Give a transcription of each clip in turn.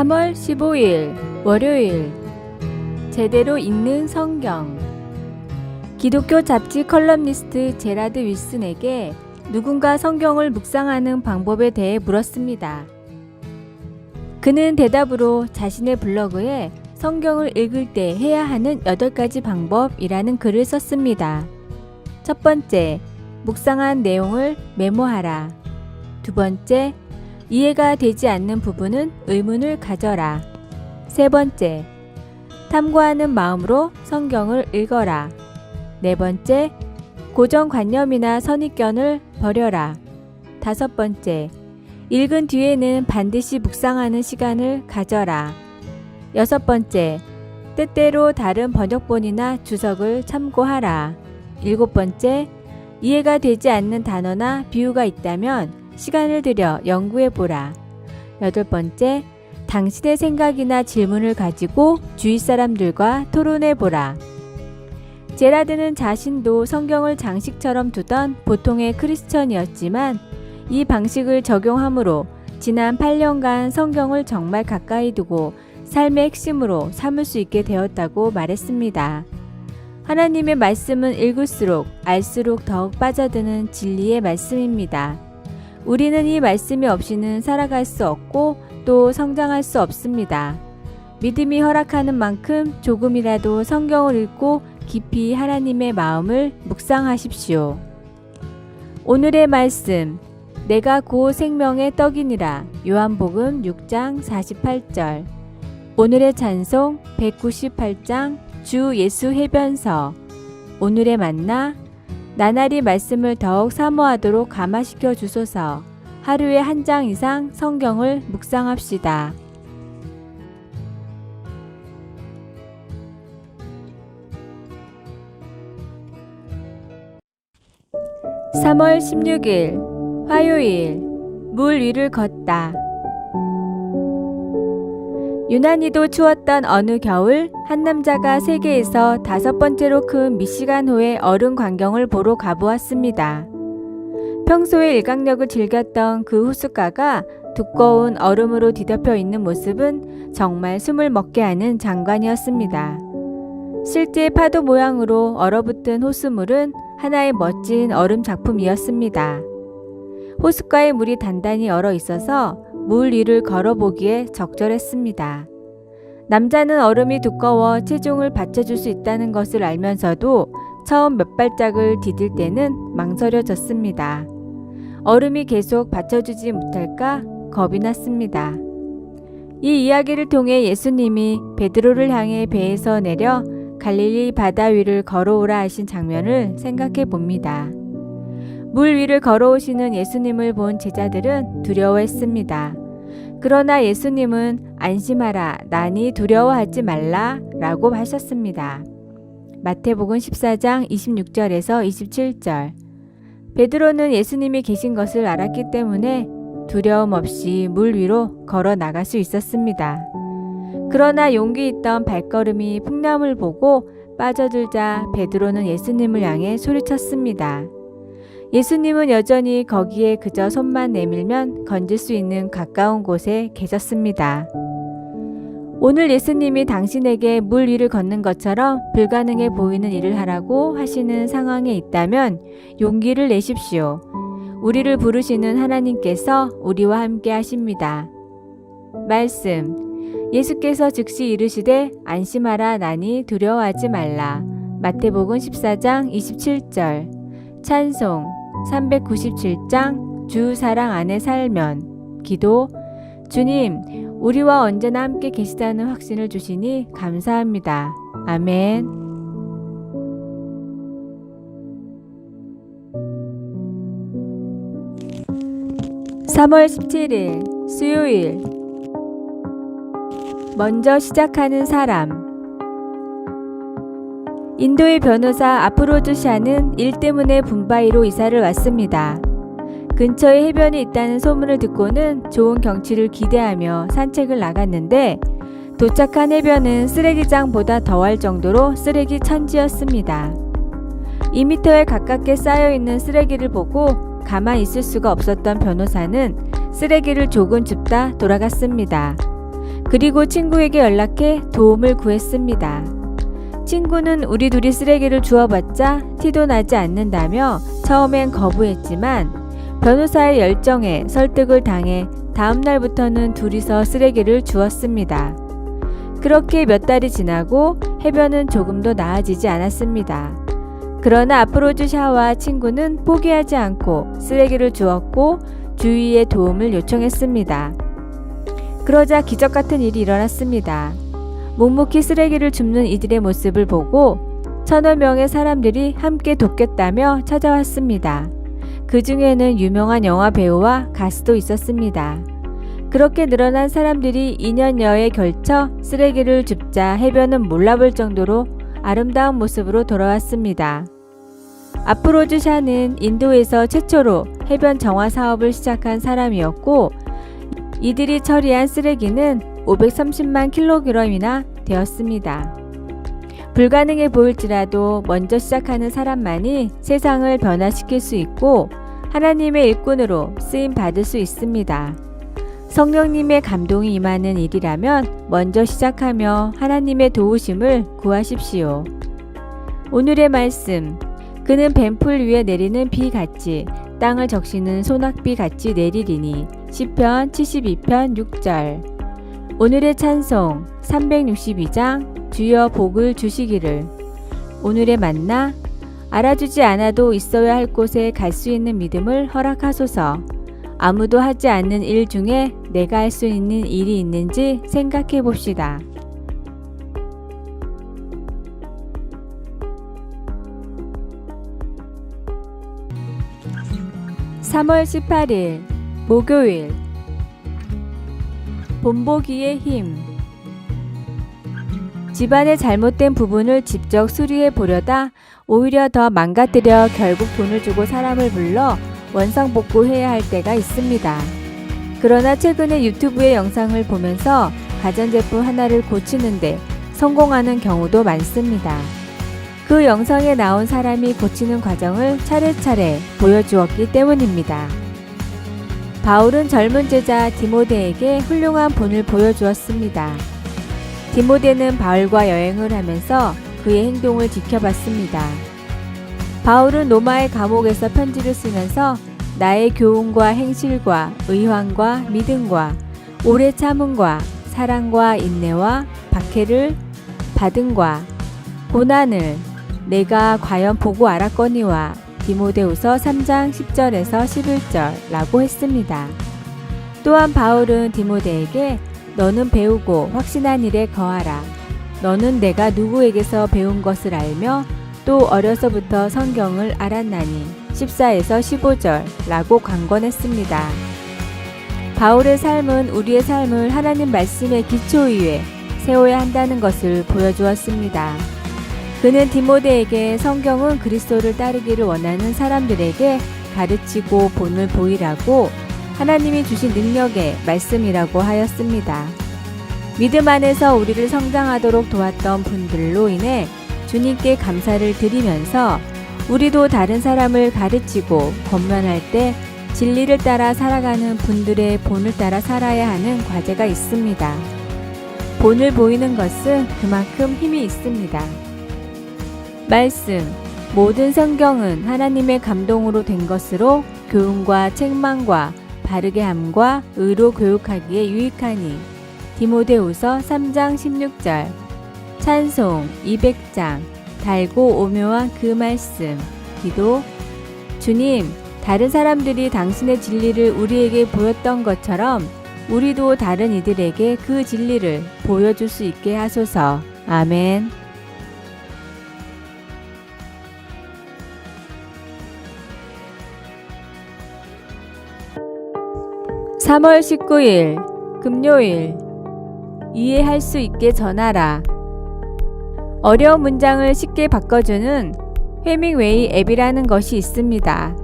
3월 15일 월요일 제대로 읽는 성경 기독교 잡지 컬럼니스트 제라드 윌슨에게 누군가 성경을 묵상하는 방법에 대해 물었습니다. 그는 대답으로 자신의 블로그에 성경을 읽을 때 해야 하는 8가지 방법이라는 글을 썼습니다. 첫 번째, 묵상한 내용을 메모하라. 두 번째, 이해가 되지 않는 부분은 의문을 가져라. 세 번째, 탐구하는 마음으로 성경을 읽어라. 네 번째, 고정관념이나 선입견을 버려라. 다섯 번째, 읽은 뒤에는 반드시 묵상하는 시간을 가져라. 여섯 번째, 때때로 다른 번역본이나 주석을 참고하라. 일곱 번째, 이해가 되지 않는 단어나 비유가 있다면 시간을 들여 연구해 보라. 여덟 번째, 당신의 생각이나 질문을 가지고 주위 사람들과 토론해 보라. 제라드는 자신도 성경을 장식처럼 두던 보통의 크리스천이었지만 이 방식을 적용함으로 지난 8년간 성경을 정말 가까이 두고 삶의 핵심으로 삼을 수 있게 되었다고 말했습니다. 하나님의 말씀은 읽을수록 알수록 더욱 빠져드는 진리의 말씀입니다. 우리는 이 말씀이 없이는 살아갈 수 없고 또 성장할 수 없습니다. 믿음이 허락하는 만큼 조금이라도 성경을 읽고 깊이 하나님의 마음을 묵상하십시오. 오늘의 말씀 내가 고 생명의 떡이니라 요한복음 6장 48절 오늘의 찬송 198장 주 예수 해변서 오늘의 만나 나날이 말씀을 더욱 사모하도록 감화시켜 주소서 하루에 한 장 이상 성경을 묵상합시다. 3월 16일 화요일 물 위를 걷다 유난히도 추웠던 어느 겨울 한 남자가 세계에서 다섯 번째로 큰 미시간호의 얼음 광경을 보러 가보았습니다. 평소에 일광욕을 즐겼던 그 호숫가가 두꺼운 얼음으로 뒤덮여 있는 모습은 정말 숨을 먹게 하는 장관이었습니다. 실제 파도 모양으로 얼어붙은 호수물은 하나의 멋진 얼음 작품이었습니다. 호숫가의 물이 단단히 얼어 있어서 물 위를 걸어보기에 적절했습니다. 남자는 얼음이 두꺼워 체중을 받쳐줄 수 있다는 것을 알면서도 처음 몇 발짝을 디딜 때는 망설여졌습니다. 얼음이 계속 받쳐주지 못할까 겁이 났습니다. 이 이야기를 통해 예수님이 베드로를 향해 배에서 내려 갈릴리 바다 위를 걸어오라 하신 장면을 생각해 봅니다. 물 위를 걸어오시는 예수님을 본 제자들은 두려워했습니다. 그러나 예수님은 안심하라, 나니 두려워하지 말라 라고 하셨습니다. 마태복음 14장 26절에서 27절. 베드로는 예수님이 계신 것을 알았기 때문에 두려움 없이 물 위로 걸어 나갈 수 있었습니다. 그러나 용기 있던 발걸음이 풍랑을 보고 빠져들자 베드로는 예수님을 향해 소리쳤습니다. 예수님은 여전히 거기에 그저 손만 내밀면 건질 수 있는 가까운 곳에 계셨습니다. 오늘 예수님이 당신에게 물 위를 걷는 것처럼 불가능해 보이는 일을 하라고 하시는 상황에 있다면 용기를 내십시오. 우리를 부르시는 하나님께서 우리와 함께 하십니다. 말씀. 예수께서 즉시 이르시되 안심하라 나니 두려워하지 말라. 마태복음 14장 27절. 찬송 397장 주 사랑 안에 살면 기도 주님 우리와 언제나 함께 계시다는 확신을 주시니 감사합니다. 아멘. (3월 17일) 수요일 먼저 시작하는 사람 인도의 변호사 아프로즈 샤는 일 때문에 붐바이로 이사를 왔습니다. 근처에 해변이 있다는 소문을 듣고는 좋은 경치를 기대하며 산책을 나갔는데 도착한 해변은 쓰레기장보다 더할 정도로 쓰레기 천지였습니다. 2미터에 가깝게 쌓여 있는 쓰레기를 보고 가만 있을 수가 없었던 변호사는 쓰레기를 조금 줍다 돌아갔습니다. 그리고 친구에게 연락해 도움을 구했습니다. 친구는 우리 둘이 쓰레기를 주워봤자 티도 나지 않는다며 처음엔 거부했지만 변호사의 열정에 설득을 당해 다음 날부터는 둘이서 쓰레기를 주웠습니다. 그렇게 몇 달이 지나고 해변은 조금도 나아지지 않았습니다. 그러나 아프로즈 샤와 친구는 포기하지 않고 쓰레기를 주웠고 주위의 도움을 요청했습니다. 그러자 기적 같은 일이 일어났습니다. 묵묵히 쓰레기를 줍는 이들의 모습을 보고 천여 명의 사람들이 함께 돕겠다며 찾아왔습니다. 그 중에는 유명한 영화 배우와 가수도 있었습니다. 그렇게 늘어난 사람들이 2년여에 걸쳐 쓰레기를 줍자 해변은 몰라볼 정도로 아름다운 모습으로 돌아왔습니다. 아프로즈 샤는 인도에서 최초로 해변 정화 사업을 시작한 사람이었고 이들이 처리한 쓰레기는 530만 킬로그램이나 되었습니다. 불가능해 보일지라도 먼저 시작하는 사람만이 세상을 변화시킬 수 있고 하나님의 일꾼으로 쓰임 받을 수 있습니다. 성령님의 감동이 임하는 일이라면 먼저 시작하며 하나님의 도우심을 구하십시오. 오늘의 말씀. 그는 뱀풀 위에 내리는 비 같이 땅을 적시는 소낙비 같이 내리리니 시편 72편 6절. 오늘의 찬송 362장 주여 복을 주시기를. 오늘의 만나 알아주지 않아도 있어야 할 곳에 갈 수 있는 믿음을 허락하소서. 아무도 하지 않는 일 중에 내가 할 수 있는 일이 있는지 생각해 봅시다. (3월 18일) 목요일 본보기의 힘 집안의 잘못된 부분을 직접 수리해 보려다 오히려 더 망가뜨려 결국 돈을 주고 사람을 불러 원상복구해야 할 때가 있습니다. 그러나 최근에 유튜브의 영상을 보면서 가전제품 하나를 고치는데 성공하는 경우도 많습니다. 그 영상에 나온 사람이 고치는 과정을 차례차례 보여주었기 때문입니다. 바울은 젊은 제자 디모데에게 훌륭한 본을 보여주었습니다. 디모데는 바울과 여행을 하면서 그의 행동을 지켜봤습니다. 바울은 로마의 감옥에서 편지를 쓰면서 나의 교훈과 행실과 의황과 믿음과 오래 참음과 사랑과 인내와 박해를 받은과 고난을 내가 과연 보고 알았거니와 디모데후서 3장 10절에서 11절라고 했습니다. 또한 바울은 디모데에게 너는 배우고 확신한 일에 거하라. 너는 내가 누구에게서 배운 것을 알며 또 어려서부터 성경을 알았나니 14에서 15절 라고 강권했습니다. 바울의 삶은 우리의 삶을 하나님 말씀의 기초 위에 세워야 한다는 것을 보여주었습니다. 그는 디모데에게 성경은 그리스도를 따르기를 원하는 사람들에게 가르치고 본을 보이라고 하나님이 주신 능력의 말씀이라고 하였습니다. 믿음 안에서 우리를 성장하도록 도왔던 분들로 인해 주님께 감사를 드리면서 우리도 다른 사람을 가르치고 권면할 때 진리를 따라 살아가는 분들의 본을 따라 살아야 하는 과제가 있습니다. 본을 보이는 것은 그만큼 힘이 있습니다. 말씀. 모든 성경은 하나님의 감동으로 된 것으로 교훈과 책망과 바르게 함과 의로 교육하기에 유익하니. 디모데후서 3장 16절. 찬송 200장. 달고 오묘한 그 말씀. 기도. 주님 다른 사람들이 당신의 진리를 우리에게 보였던 것처럼 우리도 다른 이들에게 그 진리를 보여줄 수 있게 하소서. 아멘 3월 19일 금요일 이해할 수 있게 전하라 어려운 문장을 쉽게 바꿔주는 회밍웨이 앱이라는 것이 있습니다.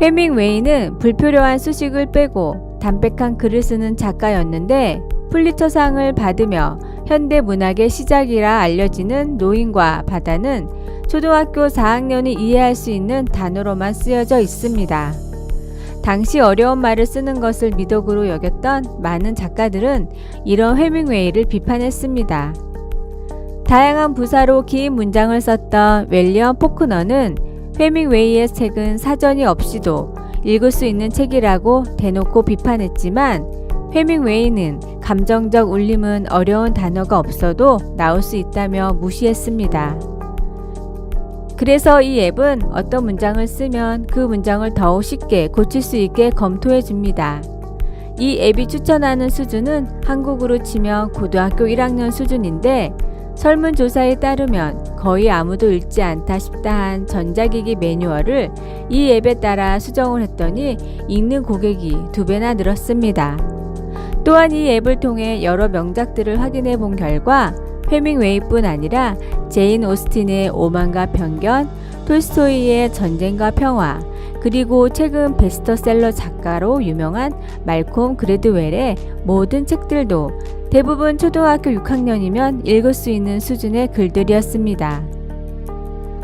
회밍웨이는 불필요한 수식을 빼고 담백한 글을 쓰는 작가였는데 플리처상을 받으며 현대 문학의 시작이라 알려지는 노인과 바다는 초등학교 4학년이 이해할 수 있는 단어로만 쓰여져 있습니다. 당시 어려운 말을 쓰는 것을 미덕으로 여겼던 많은 작가들은 이런 해밍웨이를 비판했습니다. 다양한 부사로 긴 문장을 썼던 웰리엄 포크너는 해밍웨이의 책은 사전이 없이도 읽을 수 있는 책이라고 대놓고 비판했지만 해밍웨이는 감정적 울림은 어려운 단어가 없어도 나올 수 있다며 무시했습니다. 그래서 이 앱은 어떤 문장을 쓰면 그 문장을 더욱 쉽게 고칠 수 있게 검토해 줍니다. 이 앱이 추천하는 수준은 한국으로 치면 고등학교 1학년 수준인데 설문조사에 따르면 거의 아무도 읽지 않다 싶다 한 전자기기 매뉴얼을 이 앱에 따라 수정을 했더니 읽는 고객이 두 배나 늘었습니다. 또한 이 앱을 통해 여러 명작들을 확인해 본 결과 해밍웨이뿐 아니라 제인 오스틴의 오만과 편견, 톨스토이의 전쟁과 평화, 그리고 최근 베스트셀러 작가로 유명한 말콤 그레드웰의 모든 책들도 대부분 초등학교 6학년이면 읽을 수 있는 수준의 글들이었습니다.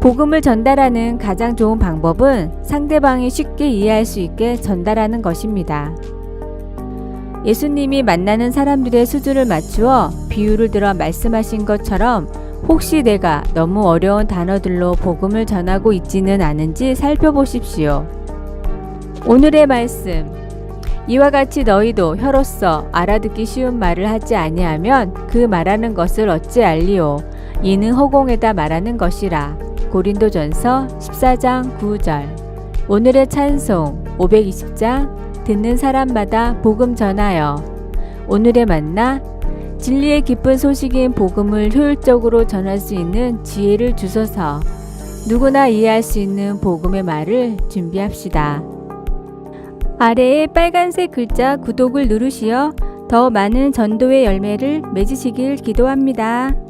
복음을 전달하는 가장 좋은 방법은 상대방이 쉽게 이해할 수 있게 전달하는 것입니다. 예수님이 만나는 사람들의 수준을 맞추어 비유를 들어 말씀하신 것처럼 혹시 내가 너무 어려운 단어들로 복음을 전하고 있지는 않은지 살펴보십시오. 오늘의 말씀. 이와 같이 너희도 혀로서 알아듣기 쉬운 말을 하지 아니하면 그 말하는 것을 어찌 알리오. 이는 허공에다 말하는 것이라. 고린도전서 14장 9절. 오늘의 찬송 520장 듣는 사람마다 복음 전하여. 오늘의 만나 진리의 기쁜 소식인 복음을 효율적으로 전할 수 있는 지혜를 주소서. 누구나 이해할 수 있는 복음의 말을 준비합시다. 아래에 빨간색 글자 구독을 누르시어 더 많은 전도의 열매를 맺으시길 기도합니다.